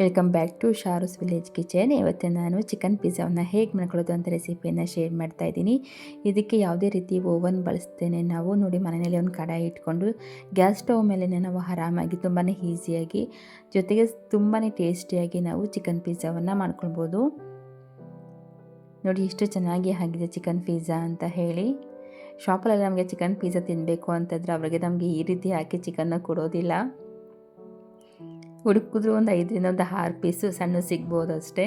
Welcome back to Sharu's village kitchen ಇವತ್ತು ನಾನು chicken ಪಿಜ್ಜಾವನ್ನು ಹೇಗೆ ಮಾಡ್ಕೊಳ್ಳೋದು ಅಂತ ರೆಸಿಪಿಯನ್ನು ಶೇರ್ ಮಾಡ್ತಾ ಇದ್ದೀನಿ. ಇದಕ್ಕೆ ಯಾವುದೇ ರೀತಿ ಓವನ್ ಬಳಸ್ತೇನೆ ನಾವು ನೋಡಿ ಮನೆಯಲ್ಲಿ ಒಂದು ಕಡಾಯಿ ಇಟ್ಕೊಂಡು ಗ್ಯಾಸ್ ಸ್ಟವ್ ಮೇಲೆ ನಾವು ಆರಾಮಾಗಿ ತುಂಬಾ ಈಸಿಯಾಗಿ ಜೊತೆಗೆ ತುಂಬಾ ಟೇಸ್ಟಿಯಾಗಿ ನಾವು ಚಿಕನ್ ಪಿಜ್ಜಾವನ್ನು ಮಾಡ್ಕೊಳ್ಬೋದು. ನೋಡಿ ಇಷ್ಟು ಚೆನ್ನಾಗಿ ಆಗಿದೆ ಚಿಕನ್ ಪಿಜ್ಜಾ ಅಂತ ಹೇಳಿ. ಶಾಪಲ್ಲೆಲ್ಲ ನಮಗೆ ಚಿಕನ್ ಪಿಜ್ಜಾ ತಿನ್ನಬೇಕು ಅಂತಂದರೆ ಅವರಿಗೆ ನಮಗೆ ಈ ರೀತಿ ಹಾಕಿ ಚಿಕನ್ನ ಕೊಡೋದಿಲ್ಲ. ಹುಡುಕಿದ್ರು ಒಂದು ಐದರಿಂದ ಒಂದು ಆರು ಪೀಸು ಸಣ್ಣ ಸಿಗ್ಬೋದು ಅಷ್ಟೇ.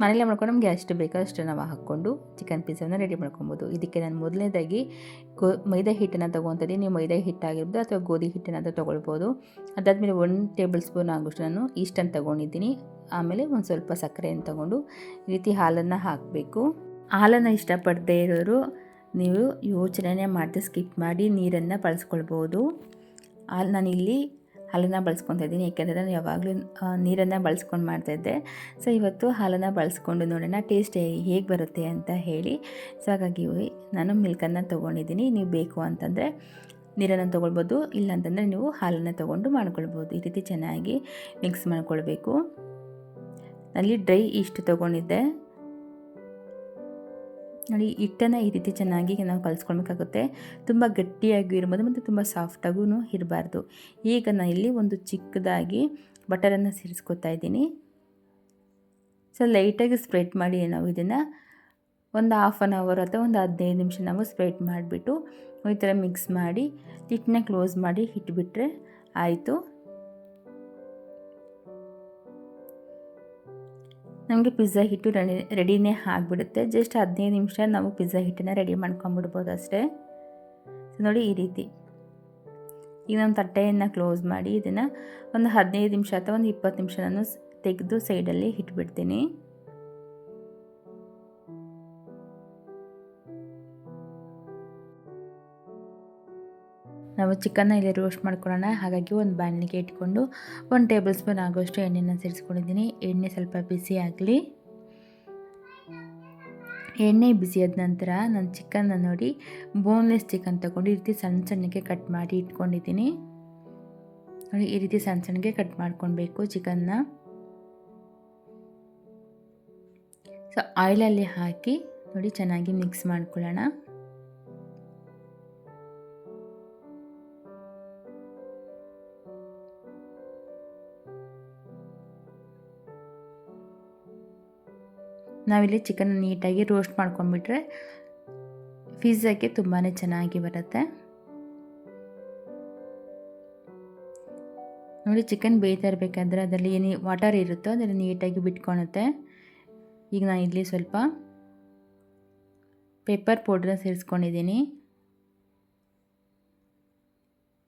ಮನೇಲಿ ಮಾಡ್ಕೊಂಡು ನಮಗೆ ಅಷ್ಟು ಬೇಕೋ ಅಷ್ಟು ನಾವು ಹಾಕ್ಕೊಂಡು ಚಿಕನ್ ಪಿಜ್ಜಾನ ರೆಡಿ ಮಾಡ್ಕೊಬೋದು. ಇದಕ್ಕೆ ನಾನು ಮೊದಲನೇದಾಗಿ ಗೋ, ಮೈದಾ ಹಿಟ್ಟನ್ನು ತೊಗೊತಿದ್ದೀನಿ ನೀವು ಮೈದಾ ಹಿಟ್ಟಾಗಿರ್ಬೋದು ಅಥವಾ ಗೋಧಿ ಹಿಟ್ಟನ್ನು ತೊಗೊಳ್ಬೋದು. ಅದಾದಮೇಲೆ ಒಂದು ಟೇಬಲ್ ಸ್ಪೂನ್ ಆಗೋಷ್ಟು ನಾನು ಇಷ್ಟನ್ನು ತೊಗೊಂಡಿದ್ದೀನಿ. ಆಮೇಲೆ ಒಂದು ಸ್ವಲ್ಪ ಸಕ್ಕರೆಯನ್ನು ತೊಗೊಂಡು ಈ ರೀತಿ ಹಾಲನ್ನು ಹಾಕಬೇಕು. ಹಾಲನ್ನು ಇಷ್ಟಪಡದೇ ಇರೋರು ನೀವು ಯೋಚನೆ ಮಾಡಿದೆ ಸ್ಕಿಪ್ ಮಾಡಿ ನೀರನ್ನು ಬಳಸ್ಕೊಳ್ಬೋದು. ಹಾಲು ನಾನಿಲ್ಲಿ ಹಾಲನ್ನು ಬಳಸ್ಕೊತಾ ಇದ್ದೀನಿ. ಏಕೆಂದರೆ ನಾನು ಯಾವಾಗಲೂ ನೀರನ್ನು ಬಳಸ್ಕೊಂಡು ಮಾಡ್ತಾಯಿದ್ದೆ ಸೊ ಇವತ್ತು ಹಾಲನ್ನು ಬಳಸ್ಕೊಂಡು ನೋಡೋಣ, ಟೇಸ್ಟ್ ಹೇಗೆ ಬರುತ್ತೆ ಅಂತ ಹೇಳಿ. ಸೊ ಹಾಗಾಗಿ ನಾನು ಮಿಲ್ಕನ್ನು ತೊಗೊಂಡಿದ್ದೀನಿ. ನೀವು ಬೇಕು ಅಂತಂದರೆ ನೀರನ್ನು ತೊಗೊಳ್ಬೋದು ಇಲ್ಲಾಂತಂದರೆ ನೀವು ಹಾಲನ್ನು ತೊಗೊಂಡು ಮಾಡ್ಕೊಳ್ಬೋದು. ಈ ರೀತಿ ಚೆನ್ನಾಗಿ ಮಿಕ್ಸ್ ಮಾಡ್ಕೊಳ್ಬೇಕು. ಅಲ್ಲಿ ಡ್ರೈ ಇಷ್ಟು ತೊಗೊಂಡಿದ್ದೆ. ನೋಡಿ, ಹಿಟ್ಟನ್ನು ಈ ರೀತಿ ಚೆನ್ನಾಗಿ ನಾವು ಕಲಿಸ್ಕೊಳ್ಬೇಕಾಗುತ್ತೆ. ತುಂಬ ಗಟ್ಟಿಯಾಗಿ ಇರ್ಬೋದು, ಮತ್ತು ತುಂಬ ಸಾಫ್ಟಾಗೂ ಇರಬಾರ್ದು. ಈಗ ನಾನು ಇಲ್ಲಿ ಒಂದು ಚಿಕ್ಕದಾಗಿ ಬಟರನ್ನು ಸೇರಿಸ್ಕೊತಾ ಇದ್ದೀನಿ. ಸೊ, ಲೈಟಾಗಿ ಸ್ಪ್ರೆಡ್ ಮಾಡಿ ನಾವು ಇದನ್ನು ಒಂದು ಹಾಫ್ ಆನ್ ಅವರ್ ಅಥವಾ ಒಂದು ಹದಿನೈದು ನಿಮಿಷ ನಾವು ಸ್ಪ್ರೆಡ್ ಮಾಡಿಬಿಟ್ಟು ಈ ಥರ ಮಿಕ್ಸ್ ಮಾಡಿ ಹಿಟ್ಟನ್ನ ಕ್ಲೋಸ್ ಮಾಡಿ ಇಟ್ಬಿಟ್ರೆ ಆಯಿತು. ನಮಗೆ ಪಿಜ್ಜಾ ಹಿಟ್ಟು ರೆಡಿ, ರೆಡಿನೇ ಆಗಿಬಿಡುತ್ತೆ. ಜಸ್ಟ್ ಹದಿನೈದು ನಿಮಿಷ ನಾವು ಪಿಜ್ಜಾ ಹಿಟ್ಟನ್ನು ರೆಡಿ ಮಾಡ್ಕೊಂಬಿಡ್ಬೋದು ಅಷ್ಟೇ. ನೋಡಿ ಈ ರೀತಿ. ಈಗ ನಾನು ತಟ್ಟೆಯನ್ನು ಕ್ಲೋಸ್ ಮಾಡಿ ಇದನ್ನು ಒಂದು ಹದಿನೈದು ನಿಮಿಷ ಅಥವಾ ಒಂದು ಇಪ್ಪತ್ತು ನಿಮಿಷ ನಾನು ತೆಗೆದು ಸೈಡಲ್ಲಿ ಇಟ್ಬಿಡ್ತೀನಿ. ನಾವು ಚಿಕನ್ನ ಇಲ್ಲಿ ರೋಸ್ಟ್ ಮಾಡ್ಕೊಳ್ಳೋಣ. ಹಾಗಾಗಿ ಒಂದು ಬಾಣಲಿಗೆ ಇಟ್ಕೊಂಡು ಒಂದು ಟೇಬಲ್ ಸ್ಪೂನ್ ಆಗೋಷ್ಟು ಎಣ್ಣೆನ ಸೇರಿಸ್ಕೊಂಡಿದ್ದೀನಿ. ಎಣ್ಣೆ ಸ್ವಲ್ಪ ಬಿಸಿ ಆಗಲಿ. ಎಣ್ಣೆ ಬಿಸಿಯಾದ ನಂತರ ನಾನು ಚಿಕನ್ನ ನೋಡಿ ಬೋನ್ಲೆಸ್ ಚಿಕನ್ ತೊಗೊಂಡು ಈ ರೀತಿ ಸಣ್ಣ ಸಣ್ಣಗೆ ಕಟ್ ಮಾಡಿ ಇಟ್ಕೊಂಡಿದ್ದೀನಿ. ನೋಡಿ, ಈ ರೀತಿ ಸಣ್ಣ ಸಣ್ಣಗೆ ಕಟ್ ಮಾಡ್ಕೊಳ್ಬೇಕು ಚಿಕನ್ನ. ಸೊ ಆಯಿಲಲ್ಲಿ ಹಾಕಿ ನೋಡಿ ಚೆನ್ನಾಗಿ ಮಿಕ್ಸ್ ಮಾಡ್ಕೊಳ್ಳೋಣ. ನಾವಿಲ್ಲಿ ಚಿಕನ್ ನೀಟಾಗಿ ರೋಸ್ಟ್ ಮಾಡ್ಕೊಂಡ್ಬಿಟ್ರೆ ಪಿಜ್ಜಾಕ್ಕೆ ತುಂಬಾ ಚೆನ್ನಾಗಿ ಬರುತ್ತೆ. ನೋಡಿ, ಚಿಕನ್ ಬೇಯ್ತಾ ಇರಬೇಕಾದ್ರೆ ಅದರಲ್ಲಿ ಏನು ವಾಟರ್ ಇರುತ್ತೋ ಅದನ್ನು ನೀಟಾಗಿ ಬಿಟ್ಕೊಳುತ್ತೆ ಈಗ ನಾನು ಇಲ್ಲಿ ಸ್ವಲ್ಪ ಪೇಪರ್ ಪೌಡ್ರನ್ನ ಸೇರಿಸ್ಕೊಂಡಿದ್ದೀನಿ.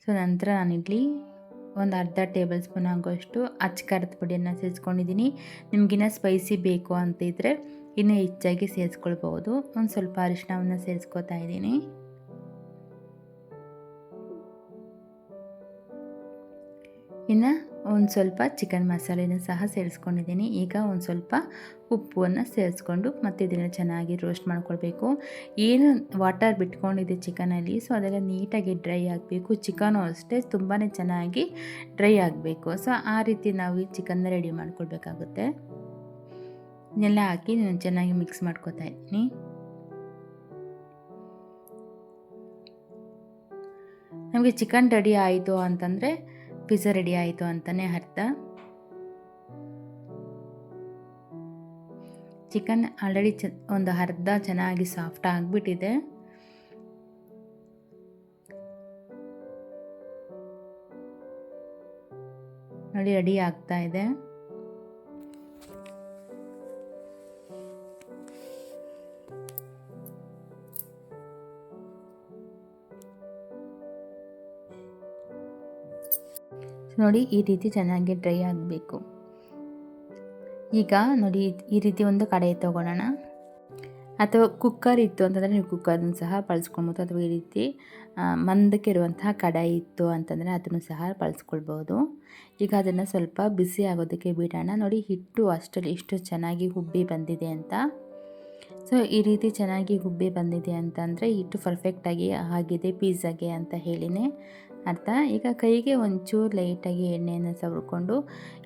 ಸೊ, ನಂತರ ನಾನಿಲ್ಲಿ ಒಂದು ಅರ್ಧ ಟೇಬಲ್ ಸ್ಪೂನ್ ಆಗೋಷ್ಟು ಅಚ್ಚಕರದ ಪುಡಿಯನ್ನು ಸೇರಿಸ್ಕೊಂಡಿದ್ದೀನಿ. ನಿಮಗಿನ್ನ ಸ್ಪೈಸಿ ಬೇಕು ಅಂತ ಇದ್ದರೆ ಇನ್ನೂ ಹೆಚ್ಚಾಗಿ ಸೇರಿಸ್ಕೊಳ್ಬೋದು ಒಂದು ಸ್ವಲ್ಪ ಅರಿಶಿಣವನ್ನು ಸೇರಿಸ್ಕೊತಾ ಇದ್ದೀನಿ. ಇನ್ನು ಒಂದು ಸ್ವಲ್ಪ ಚಿಕನ್ ಮಸಾಲೆನ ಸಹ ಸೇರಿಸ್ಕೊಂಡಿದ್ದೀನಿ. ಈಗ ಒಂದು ಸ್ವಲ್ಪ ಉಪ್ಪನ್ನು ಸೇರಿಸ್ಕೊಂಡು ಮತ್ತು ಇದನ್ನು ಚೆನ್ನಾಗಿ ರೋಸ್ಟ್ ಮಾಡ್ಕೊಳ್ಬೇಕು. ಏನು ವಾಟರ್ ಬಿಟ್ಕೊಂಡಿದೆ ಚಿಕನಲ್ಲಿ ಸೊ ಅದೆಲ್ಲ ನೀಟಾಗಿ ಡ್ರೈ ಆಗಬೇಕು. ಚಿಕನು ಅಷ್ಟೇ ತುಂಬಾ ಚೆನ್ನಾಗಿ ಡ್ರೈ ಆಗಬೇಕು. ಸೊ ಆ ರೀತಿ ನಾವು ಈ ಚಿಕನ್ನ ರೆಡಿ ಮಾಡ್ಕೊಳ್ಬೇಕಾಗುತ್ತೆ. ಇದನ್ನೆಲ್ಲ ಹಾಕಿ ನಾನು ಚೆನ್ನಾಗಿ ಮಿಕ್ಸ್ ಮಾಡ್ಕೊತಾ ಇದ್ದೀನಿ. ನಮಗೆ ಚಿಕನ್ ರೆಡಿ ಆಯಿತು ಅಂತಂದರೆ ಪಿಜ್ಜಾ ರೆಡಿ ಆಯಿತು ಅಂತಲೇ ಅರ್ಥ. ಚಿಕನ್ ಆಲ್ರೆಡಿ ಚ, ಒಂದು ಅರ್ಧ ಚೆನ್ನಾಗಿ ಸಾಫ್ಟ್ ಆಗಿಬಿಟ್ಟಿದೆ. ನೋಡಿ, ರೆಡಿ ಆಗ್ತಾ ಇದೆ. ನೋಡಿ ಈ ರೀತಿ ಚೆನ್ನಾಗಿ ಡ್ರೈ ಆಗಬೇಕು. ಈಗ ನೋಡಿ ಈ ರೀತಿ ಒಂದು ಕಡೆ ತೊಗೊಳ್ಳೋಣ. ಅಥವಾ ಕುಕ್ಕರ್ ಇತ್ತು ಅಂತಂದರೆ ನೀವು ಕುಕ್ಕರ್ನ ಸಹ ಬಳಸ್ಕೊಳ್ಬೋದು. ಅಥವಾ ಈ ರೀತಿ ಮಂದಕ್ಕೆ ಇರುವಂತಹ ಕಡಾಯಿ ಇತ್ತು ಅಂತಂದರೆ ಅದನ್ನು ಸಹ ಬಳಸ್ಕೊಳ್ಬೋದು. ಈಗ ಅದನ್ನು ಸ್ವಲ್ಪ ಬಿಸಿ ಆಗೋದಕ್ಕೆ ಬಿಡೋಣ. ನೋಡಿ ಹಿಟ್ಟು ಅಷ್ಟರಲ್ಲಿ ಇಷ್ಟು ಚೆನ್ನಾಗಿ ಹುಬ್ಬಿ ಬಂದಿದೆ ಅಂತ. ಸೊ, ಈ ರೀತಿ ಚೆನ್ನಾಗಿ ಹುಬ್ಬಿ ಬಂದಿದೆ ಅಂತಂದರೆ ಹಿಟ್ಟು ಪರ್ಫೆಕ್ಟಾಗಿ ಆಗಿದೆ ಪೀಝಾಗೆ ಅಂತ ಹೇಳಿನೇ ಅರ್ಥ. ಈಗ ಕೈಗೆ ಒಂಚೂರು ಲೈಟಾಗಿ ಎಣ್ಣೆಯನ್ನು ಸವರ್ಕೊಂಡು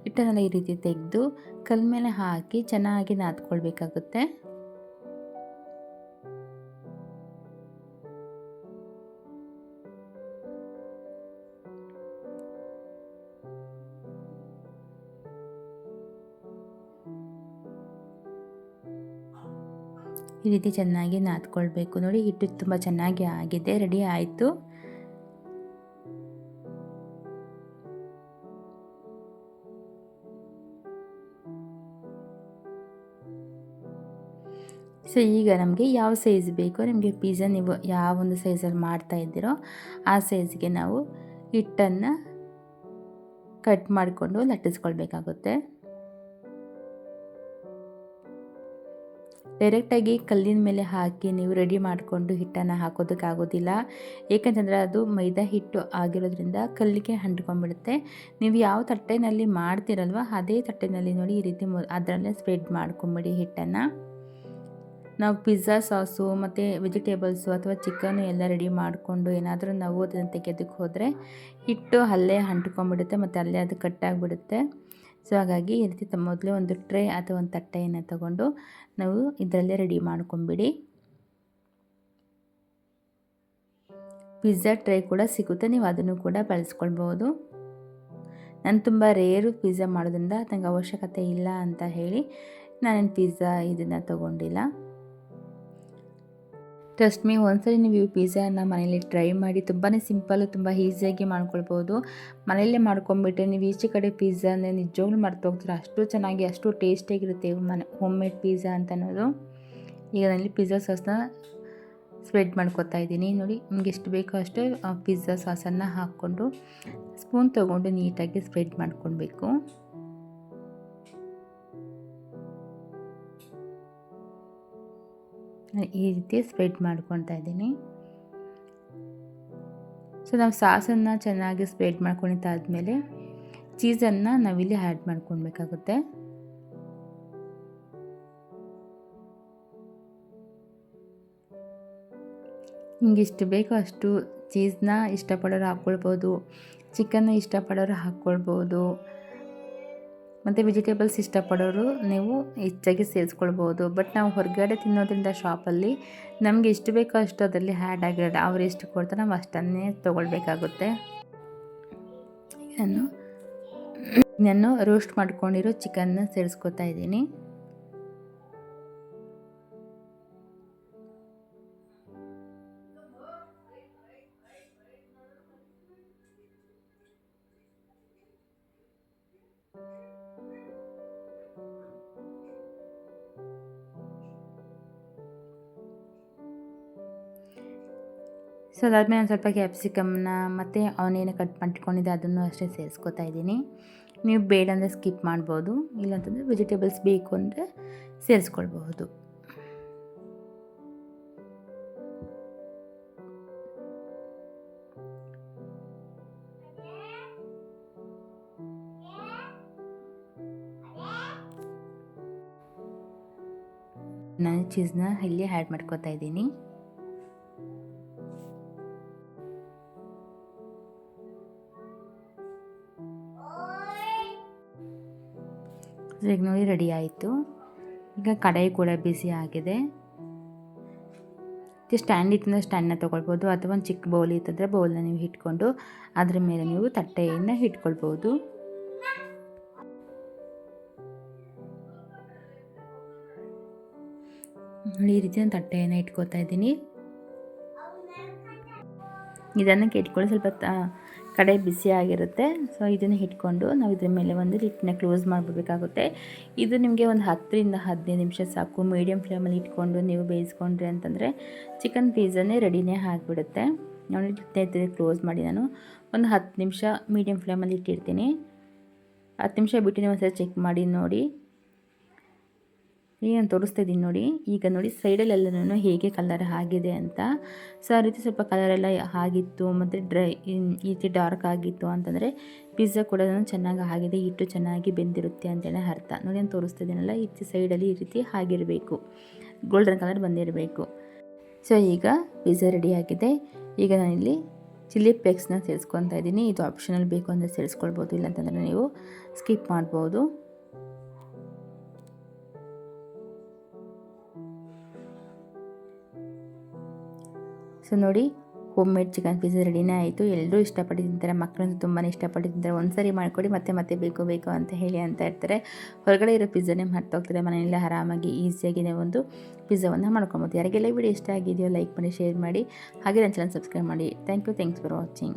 ಹಿಟ್ಟನ್ನೆಲ್ಲ ಈ ರೀತಿ ತೆಗೆದು ಕಲ್ ಮೇಲೆ ಹಾಕಿ ಚೆನ್ನಾಗಿ ನಾದ್ಕೊಳ್ಬೇಕಾಗುತ್ತೆ. ಈ ರೀತಿ ಚೆನ್ನಾಗಿ ನಾದ್ಕೊಳ್ಬೇಕು. ನೋಡಿ, ಹಿಟ್ಟು ತುಂಬ ಚೆನ್ನಾಗಿ ಆಗಿದೆ. ರೆಡಿ ಆಯಿತು. ಸೊ ಈಗ ನಮಗೆ ಯಾವ ಸೈಜ್ ಬೇಕೋ? ನಿಮಗೆ ಪಿಜ್ಜಾ ನೀವು ಯಾವ ಒಂದು ಸೈಜಲ್ಲಿ ಮಾಡ್ತಾ ಇದ್ದೀರೋ ಆ ಸೈಜ್ಗೆ ನಾವು ಹಿಟ್ಟನ್ನು ಕಟ್ ಮಾಡಿಕೊಂಡು ಲಟ್ಟಿಸ್ಕೊಳ್ಬೇಕಾಗುತ್ತೆ. ಡೈರೆಕ್ಟಾಗಿ ಕಲ್ಲಿನ ಮೇಲೆ ಹಾಕಿ ನೀವು ರೆಡಿ ಮಾಡಿಕೊಂಡು ಹಿಟ್ಟನ್ನು ಹಾಕೋದಕ್ಕಾಗೋದಿಲ್ಲ. ಏಕೆಂತಂದರೆ ಅದು ಮೈದಾ ಹಿಟ್ಟು ಆಗಿರೋದ್ರಿಂದ ಕಲ್ಲಿಗೆ ಅಂಟ್ಕೊಂಡ್ಬಿಡುತ್ತೆ ನೀವು ಯಾವ ತಟ್ಟೆನಲ್ಲಿ ಮಾಡ್ತಿರಲ್ವ, ಅದೇ ತಟ್ಟೆನಲ್ಲಿ ನೋಡಿ ಈ ರೀತಿ ಅದರಲ್ಲೇ ಸ್ಪ್ರೆಡ್ ಮಾಡ್ಕೊಂಬಿಡಿ ಹಿಟ್ಟನ್ನು. ನಾವು ಪಿಜ್ಜಾ ಸಾಸು ಮತ್ತು ವೆಜಿಟೇಬಲ್ಸು ಅಥವಾ ಚಿಕನ್ನು ಎಲ್ಲ ರೆಡಿ ಮಾಡಿಕೊಂಡು ಏನಾದರೂ ನಾವು ಅದನ್ನು ತೆಗೆಯೋದಕ್ಕೆ ಹೋದರೆ ಹಿಟ್ಟು ಅಲ್ಲೇ ಅಂಟ್ಕೊಂಡ್ಬಿಡುತ್ತೆ ಮತ್ತು ಅಲ್ಲೇ ಅದು ಕಟ್ಟಾಗಿಬಿಡುತ್ತೆ ಸೊ ಹಾಗಾಗಿ ಈ ರೀತಿ ಮೊದಲೇ ಒಂದು ಟ್ರೇ ಅಥವಾ ಒಂದು ತಟ್ಟೆಯನ್ನು ತಗೊಂಡು ನಾವು ಇದರಲ್ಲೇ ರೆಡಿ ಮಾಡ್ಕೊಂಬಿಡಿ. ಪಿಜ್ಜಾ ಟ್ರೈ ಕೂಡ ಸಿಗುತ್ತೆ, ನೀವು ಅದನ್ನು ಕೂಡ ಬಳಸ್ಕೊಳ್ಬೋದು. ನಾನು ತುಂಬ ರೇರು ಪಿಜ್ಜಾ ಮಾಡೋದ್ರಿಂದ ನನಗೆ ಅವಶ್ಯಕತೆ ಇಲ್ಲ ಅಂತ ಹೇಳಿ ನಾನೇನು ಪಿಜ್ಜಾ ಇದನ್ನು ತೊಗೊಂಡಿಲ್ಲ. ಟ್ರಸ್ಟ್ ಮೀ ಒಂದ್ಸರಿ ನೀವು ಈ ಪಿಜ್ಜಾನ ಮನೇಲಿ ಟ್ರೈ ಮಾಡಿ ತುಂಬಾ ಸಿಂಪಲ್ಲು ತುಂಬ ಈಸಿಯಾಗಿ ಮಾಡ್ಕೊಳ್ಬೋದು. ಮನೆಯಲ್ಲೇ ಮಾಡ್ಕೊಂಬಿಟ್ರೆ ನೀವು ಈಚೆ ಕಡೆ ಪಿಜ್ಜಾ ಅಂದರೆ ನಿಜವಾಗ್ಲೂ ಹೋಗ್ತೀರ? ಅಷ್ಟು ಚೆನ್ನಾಗಿ, ಅಷ್ಟು ಟೇಸ್ಟಿಯಾಗಿರುತ್ತೆ ಮನೆ ಹೋಮ್ ಮೇಡ್ ಪಿಜ್ಜಾ ಅಂತ ಅನ್ನೋದು. ಈಗ ನಾನಿಲ್ಲಿ ಪಿಜ್ಜಾ ಸಾಸ್ನ ಸ್ಪ್ರೆಡ್ ಮಾಡ್ಕೊತಾ ಇದ್ದೀನಿ. ನೋಡಿ, ನಿಮ್ಗೆ ಎಷ್ಟು ಬೇಕೋ ಅಷ್ಟೇ ಪಿಜ್ಜಾ ಸಾಸನ್ನು ಹಾಕ್ಕೊಂಡು ಸ್ಪೂನ್ ತೊಗೊಂಡು ನೀಟಾಗಿ ಸ್ಪ್ರೆಡ್ ಮಾಡ್ಕೊಳ್ಬೇಕು. ಈ ರೀತಿ ಸ್ಪ್ರೆಡ್ ಮಾಡ್ಕೊತಾ ಇದ್ದೀನಿ. ಸೊ ನಾವು ಸಾಸನ್ನು ಚೆನ್ನಾಗಿ ಸ್ಪ್ರೆಡ್ ಮಾಡ್ಕೊಂಡಿದ್ದಾದಮೇಲೆ ಚೀಸನ್ನು ನಾವಿಲ್ಲಿ ಆ್ಯಡ್ ಮಾಡ್ಕೊಳ್ಬೇಕಾಗುತ್ತೆ. ನಿಮ್ಗೆ ಎಷ್ಟು ಬೇಕೋ ಅಷ್ಟು ಚೀಸ್ನ ಇಷ್ಟಪಡೋರು ಹಾಕ್ಕೊಳ್ಬೋದು ಚಿಕನ್ನ ಇಷ್ಟಪಡೋರು ಹಾಕ್ಕೊಳ್ಬೋದು. ಮತ್ತು ವೆಜಿಟೇಬಲ್ಸ್ ಇಷ್ಟಪಡೋರು ನೀವು ಹೆಚ್ಚಾಗಿ ಸೇರಿಸ್ಕೊಳ್ಬೋದು. ಬಟ್ ನಾವು ಹೊರಗಡೆ ತಿನ್ನೋದ್ರಿಂದ ಶಾಪಲ್ಲಿ ನಮಗೆ ಎಷ್ಟು ಬೇಕೋ ಅಷ್ಟು ಅದರಲ್ಲಿ ಹ್ಯಾಡ್ ಆಗಿರೋದು. ಅವ್ರು ಎಷ್ಟು ಕೊಡ್ತಾರೆ ನಾವು ಅಷ್ಟನ್ನೇ ತೊಗೊಳ್ಬೇಕಾಗುತ್ತೆ. ನಾನು ನಾನು ರೋಸ್ಟ್ ಮಾಡ್ಕೊಂಡಿರೋ ಚಿಕನ್ನ ಸೇರಿಸ್ಕೊತಾ ಇದ್ದೀನಿ. ಸೊ ಅದಾದಮೇಲೆ ಒಂದು ಸ್ವಲ್ಪ ಕ್ಯಾಪ್ಸಿಕಮ್ನ ಮತ್ತು ಅವನೇನು ಕಟ್ ಮಾಡ್ಕೊಂಡಿದ್ದೆ, ಅದನ್ನು ಅಷ್ಟೇ ಸೇರಿಸ್ಕೊತಾ ಇದ್ದೀನಿ. ನೀವು ಬೇಡ ಅಂದರೆ ಸ್ಕಿಪ್ ಮಾಡ್ಬೋದು, ಇಲ್ಲಾಂತಂದರೆ ವೆಜಿಟೇಬಲ್ಸ್ ಬೇಕು ಅಂದರೆ ಸೇರಿಸ್ಕೊಳ್ಬಹುದು. ನಾನು ಚೀಸ್ನ ಇಲ್ಲಿ ಆ್ಯಡ್ ಮಾಡ್ಕೋತಾ ಇದ್ದೀನಿ. ಈಗ ನೋಡಿ ರೆಡಿ ಆಯಿತು. ಈಗ ಕಡಾಯಿ ಕೂಡ ಬಿಸಿ ಆಗಿದೆ. ಸ್ಟ್ಯಾಂಡ್ ಇಟ್ಟಿಂದ ಸ್ಟ್ಯಾಂಡನ್ನ ತೊಗೊಳ್ಬೋದು. ಅಥವಾ ಒಂದು ಚಿಕ್ಕ ಬೌಲ್ ಇತ್ತಂದರೆ ಬೌಲ್ನ ನೀವು ಇಟ್ಕೊಂಡು ಅದರ ಮೇಲೆ ನೀವು ತಟ್ಟೆಯನ್ನು ಇಟ್ಕೊಳ್ಬೋದು. ಈ ರೀತಿ ನಾನು ತಟ್ಟೆಯನ್ನು ಇಟ್ಕೋತಾ ಇದ್ದೀನಿ. ಇದನ್ನು ಕೆಟ್ಕೊಳ್ಳಿ ಸ್ವಲ್ಪ ಕಡೆ ಬಿಸಿ ಆಗಿರುತ್ತೆ. ಸೊ ಇದನ್ನು ಇಟ್ಕೊಂಡು ನಾವು ಇದ್ರ ಮೇಲೆ ಒಂದು ಹಿಟ್ಟನ್ನ ಕ್ಲೋಸ್ ಮಾಡಿಬಿಡ್ಬೇಕಾಗುತ್ತೆ. ಇದು ನಿಮಗೆ ಒಂದು ಹತ್ತರಿಂದ ಹದಿನೈದು ನಿಮಿಷ ಸಾಕು. ಮೀಡಿಯಮ್ ಫ್ಲೇಮಲ್ಲಿ ಇಟ್ಕೊಂಡು ನೀವು ಬೇಯಿಸ್ಕೊಂಡ್ರಿ ಅಂತಂದರೆ ಚಿಕನ್ ಪೀಸನ್ನೇ ರೆಡಿನೇ ಆಗಿಬಿಡುತ್ತೆ. ನೋಡಿ ಇದ್ದರೆ ಕ್ಲೋಸ್ ಮಾಡಿ ನಾನು ಒಂದು ಹತ್ತು ನಿಮಿಷ ಮೀಡಿಯಮ್ ಫ್ಲೇಮಲ್ಲಿ ಇಟ್ಟಿರ್ತೀನಿ. ಹತ್ತು ನಿಮಿಷ ಬಿಟ್ಟು ನೀವು ಒಂದ್ಸರಿ ಚೆಕ್ ಮಾಡಿ ನೋಡಿ. ಈಗ ನಾನು ತೋರಿಸ್ತಾ ಇದ್ದೀನಿ ನೋಡಿ. ಈಗ ನೋಡಿ ಸೈಡಲ್ಲೆಲ್ಲನೂ ಹೇಗೆ ಕಲರ್ ಆಗಿದೆ ಅಂತ. ಸೊ ಆ ರೀತಿ ಸ್ವಲ್ಪ ಕಲರೆಲ್ಲ ಆಗಿತ್ತು. ಮತ್ತು ಡ್ರೈ ಈ ರೀತಿ ಡಾರ್ಕ್ ಆಗಿತ್ತು ಅಂತಂದರೆ ಪಿಜ್ಜಾ ಕೂಡ ಚೆನ್ನಾಗಿ ಆಗಿದೆ. ಹಿಟ್ಟು ಚೆನ್ನಾಗಿ ಬೆಂದಿರುತ್ತೆ ಅಂತೇಳಿ ಅರ್ಥ. ನೋಡಿ, ನಾನು ತೋರಿಸ್ತಾ ಇದ್ದೀನಲ್ಲ ಈ ಸೈಡಲ್ಲಿ ಈ ರೀತಿ ಆಗಿರಬೇಕು. ಗೋಲ್ಡನ್ ಕಲರ್ ಬಂದಿರಬೇಕು. ಸೊ ಈಗ ಪಿಜ್ಜಾ ರೆಡಿ ಆಗಿದೆ. ಈಗ ನಾನಿಲ್ಲಿ ಚಿಲ್ಲಿ ಫ್ಲೇಕ್ಸ್ನ ಸೇರಿಸ್ಕೊತಾ ಇದ್ದೀನಿ. ಇದು ಆಪ್ಷನಲ್ ಬೇಕು ಅಂದರೆ ಸೇರಿಸ್ಕೊಳ್ಬೋದು. ಇಲ್ಲಾಂತಂದರೆ ನೀವು ಸ್ಕಿಪ್ ಮಾಡ್ಬೋದು. ಸೊ ನೋಡಿ ಹೋಮ್ ಮೇಡ್ ಚಿಕನ್ ಪಿಜ್ಜಾ ರೆಡಿನೇ ಆಯಿತು. ಎಲ್ಲರೂ ಇಷ್ಟಪಟ್ಟು ತಿಂತಾರೆ ಮಕ್ಕಳಂತೂ ತುಂಬಾ ಇಷ್ಟಪಟ್ಟು ತಿಂತಾರೆ. ಒಂದು ಸರಿ ಮಾಡಿಕೊಡಿ, ಮತ್ತೆ ಮತ್ತೆ ಬೇಕು ಬೇಕು ಅಂತ ಹೇಳಿ ಅಂತ ಇರ್ತಾರೆ ಹೊರಗಡೆ ಇರೋ ಪಿಜ್ಜಾನೇ ಹೋಗ್ತಾರೆ ಮನೆಯಲ್ಲೇ ಆರಾಮಾಗಿ ಈಸಿಯಾಗಿ ಒಂದು ಪಿಜ್ಜಾವನ್ನು ಮಾಡ್ಕೊಬೋದು. ಯಾರಿಗೆಲ್ಲ ವಿಡಿಯೋ ಇಷ್ಟ ಆಗಿದೆಯೋ ಲೈಕ್ ಮಾಡಿ ಶೇರ್ ಮಾಡಿ. ಹಾಗೆ ನನ್ನ ಚಾನಲ್ ಸಬ್ಸ್ಕ್ರೈಬ್ ಮಾಡಿ. Thank you thanks for watching